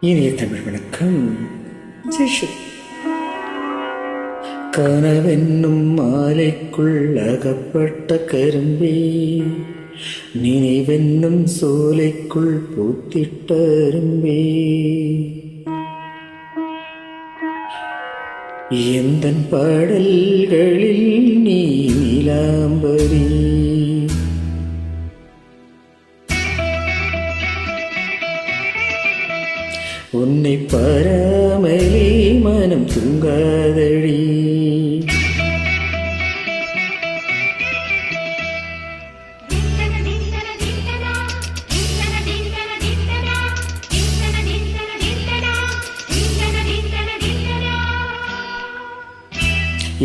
இனிய தமிழ் வணக்கம். கனவென்னும் மாலைக்குள் அகப்பட்ட கரும்பே நினைவென்னும் சோலைக்குள் பூத்திட்ட அரும்பே. எந்தன் பாடல்களில் நீ நீலாம்பரி உன்னை பாராமலே மனம் தூங்காதழி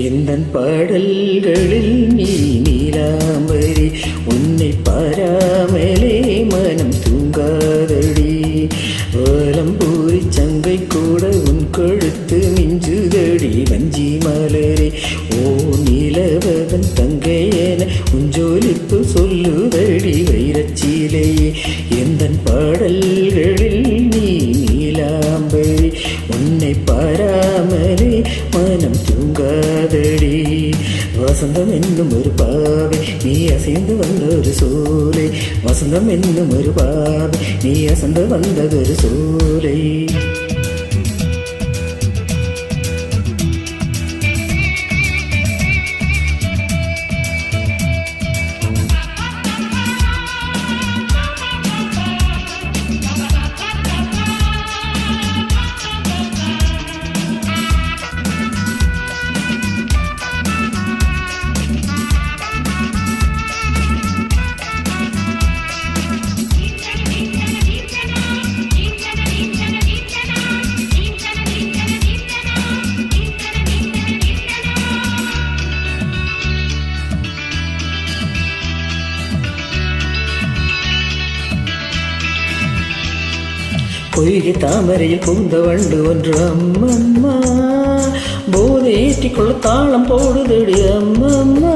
எந்த பாடல்களில் நீ நீலாம்பரி உன்னை பாராமலே கொழுத்து வஞ்சி மலரே ஓ நீலவகன் தங்கையன உஞ்சோலிப்பு சொல்லுதடி வைரச்சீலையே எந்த பாடல்களில் நீ நீலாம்பரி உன்னை பாராமலே மனம் தூங்காதடி. வசந்தம் என்னும் ஒரு பாவை நீ அசைந்து வந்த ஒரு சோலை வசந்தம் என்னும் ஒரு பாவை நீ அசந்து வந்ததொரு சோலை. பொய்கை தாமரையில் புகுந்த வண்டு ஒன்று. அம்மம்மா போதை ஏற்றிக்கொள்ள தாளம் போடுதடி அம்மம்மா.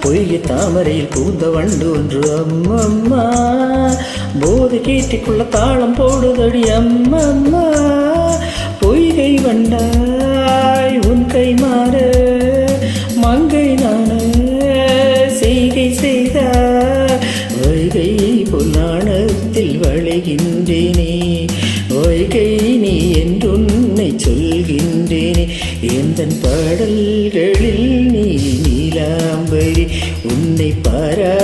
பொய்கை தாமரையில் புகுந்த வண்டு ஒன்று. அம்மம்மா போதை கேட்டிக்கொள்ள தாளம் போடுதடி அம்மம்மா. பொய்கை வண்டா பொன்னாணத்தில் வளைகின்றேனே வைகை நீ என்றுன்னை சொல்கின்றேனே. எந்தன் பாடல்களில் நீ நீலாம்பரி உன்னை பாரா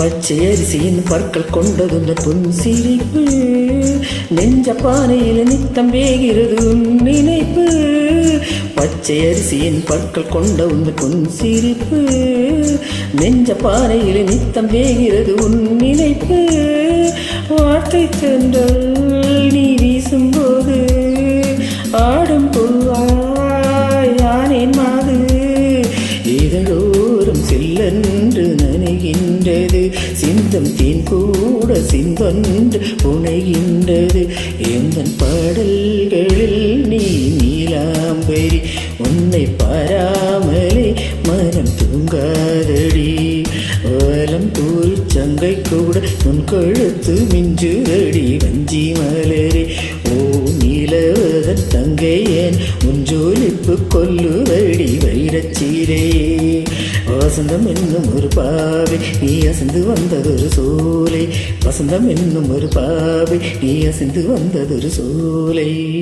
பச்சை அரிசியின் பற்கள் கொண்டதுந்த புன் சிரிப்பு. நெஞ்ச பானையில் நித்தம் வேகிறது உன் நினைப்பு. பச்சை அரிசியின் பற்கள் கொண்ட உந்த பொன் சிரிப்பு. நெஞ்ச பானையில் நித்தம் வேகிறது உன் நினைப்பு. வார்த்தை தென்றல் நீ வந்து புனைகின்றது. எந்தன் பாடல்களில் நீ நீலாம்பரி உன்னை பாராமலே மனம் தூங்காதடி. ஓலம் தூள் சங்கை கூட உன் கொழுத்து மிஞ்சுதடி. வஞ்சி மலரே ஓ நீலவதன் தங்கை ஏன் உன் ஜோலிப்பு கொல்லுதடி. வைரச்சீரே வசந்தம் என்னும் ஒரு பாவை நீ அசந்து வந்ததொரு சோலை. வசந்தம் என்னும் ஒரு பாவை நீ அசந்து வந்ததொரு சோலை.